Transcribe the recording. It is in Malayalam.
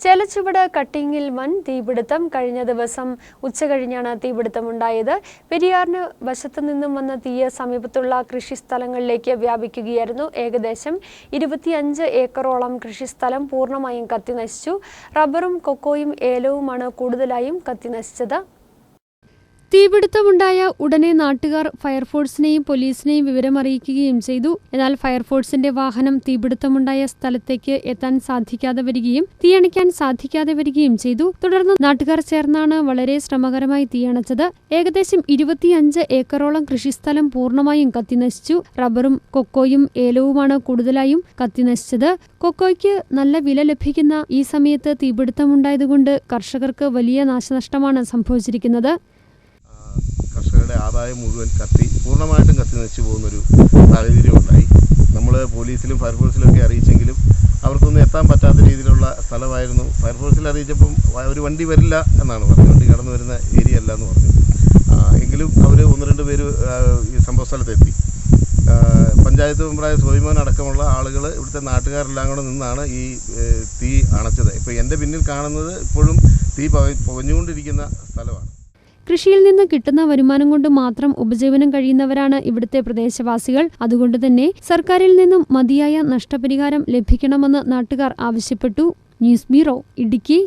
ചേലച്ചുവട് കട്ടിങ്ങിൽ വൻ തീപിടുത്തം കഴിഞ്ഞ ദിവസം ഉച്ചകഴിഞ്ഞാണ് തീപിടുത്തമുണ്ടായത് പെരിയാറിന് വശത്തു നിന്നും വന്ന തീയ സമീപത്തുള്ള കൃഷിസ്ഥലങ്ങളിലേക്ക് വ്യാപിക്കുകയായിരുന്നു. ഏകദേശം ഇരുപത്തിയഞ്ച് ഏക്കറോളം കൃഷിസ്ഥലം പൂർണമായും കത്തിനശിച്ചു. റബ്ബറും കൊക്കോയും ഏലവുമാണ് കൂടുതലായും കത്തിനശിച്ചത്. തീപിടുത്തമുണ്ടായ ഉടനെ നാട്ടുകാർ ഫയർഫോഴ്സിനെയും പോലീസിനെയും വിവരമറിയിക്കുകയും ചെയ്തു. എന്നാൽ ഫയർഫോഴ്സിന്റെ വാഹനം തീപിടുത്തമുണ്ടായ സ്ഥലത്തേക്ക് എത്താൻ സാധിക്കാതെ വരികയും തീയണയ്ക്കാൻ സാധിക്കാതെ വരികയും ചെയ്തു. തുടർന്ന് നാട്ടുകാർ ചേർന്നാണ് വളരെ ശ്രമകരമായി തീയണച്ചത്. ഏകദേശം ഇരുപത്തിയഞ്ച് ഏക്കറോളം കൃഷിസ്ഥലം പൂർണമായും കത്തിനശിച്ചു. റബ്ബറും കൊക്കോയും ഏലവുമാണ് കൂടുതലായും കത്തിനശിച്ചത്. കൊക്കോയ്ക്ക് നല്ല വില ലഭിക്കുന്ന ഈ സമയത്ത് തീപിടുത്തമുണ്ടായതുകൊണ്ട് കർഷകർക്ക് വലിയ നാശനഷ്ടമാണ് സംഭവിച്ചിരിക്കുന്നത്. കർഷകരുടെ ആദായം മുഴുവൻ കത്തി പൂർണമായിട്ടും കത്തി നശിച്ചു പോകുന്നൊരു സാഹചര്യം ഉണ്ടായി നമ്മൾ പോലീസിലും ഫയർഫോഴ്സിലും ഒക്കെ അറിയിച്ചെങ്കിലും അവർക്കൊന്നും എത്താൻ പറ്റാത്ത രീതിയിലുള്ള സ്ഥലമായിരുന്നു. ഫയർഫോഴ്സിൽ അറിയിച്ചപ്പം ഒരു വണ്ടി വരില്ല എന്നാണ് പറഞ്ഞത്. വണ്ടി കടന്നു വരുന്ന ഏരിയ അല്ല എന്ന് പറഞ്ഞു. എങ്കിലും അവർ ഒന്ന് രണ്ട് പേര് ഈ സംഭവ സ്ഥലത്തെത്തി. പഞ്ചായത്ത് മെമ്പറായ സോയിമോൻ അടക്കമുള്ള ആളുകൾ ഇവിടുത്തെ നാട്ടുകാരെല്ലാം കൂടെ നിന്നാണ് ഈ തീ അണച്ചത്. ഇപ്പോൾ എന്റെ പിന്നിൽ കാണുന്നത് ഇപ്പോഴും തീ പക- പുകഞ്ഞുകൊണ്ടിരിക്കുന്ന സ്ഥലമാണ്. കൃഷിയിൽ നിന്ന് കിട്ടുന്ന വരുമാനം കൊണ്ട് മാത്രം ഉപജീവനം കഴിയുന്നവരാണ് ഇവിടുത്തെ പ്രദേശവാസികൾ. അതുകൊണ്ട് തന്നെ സർക്കാരിൽ നിന്നും മതിയായ നഷ്ടപരിഹാരം ലഭിക്കണമെന്ന് നാട്ടുകാർ ആവശ്യപ്പെട്ടു. News bureau Idukki.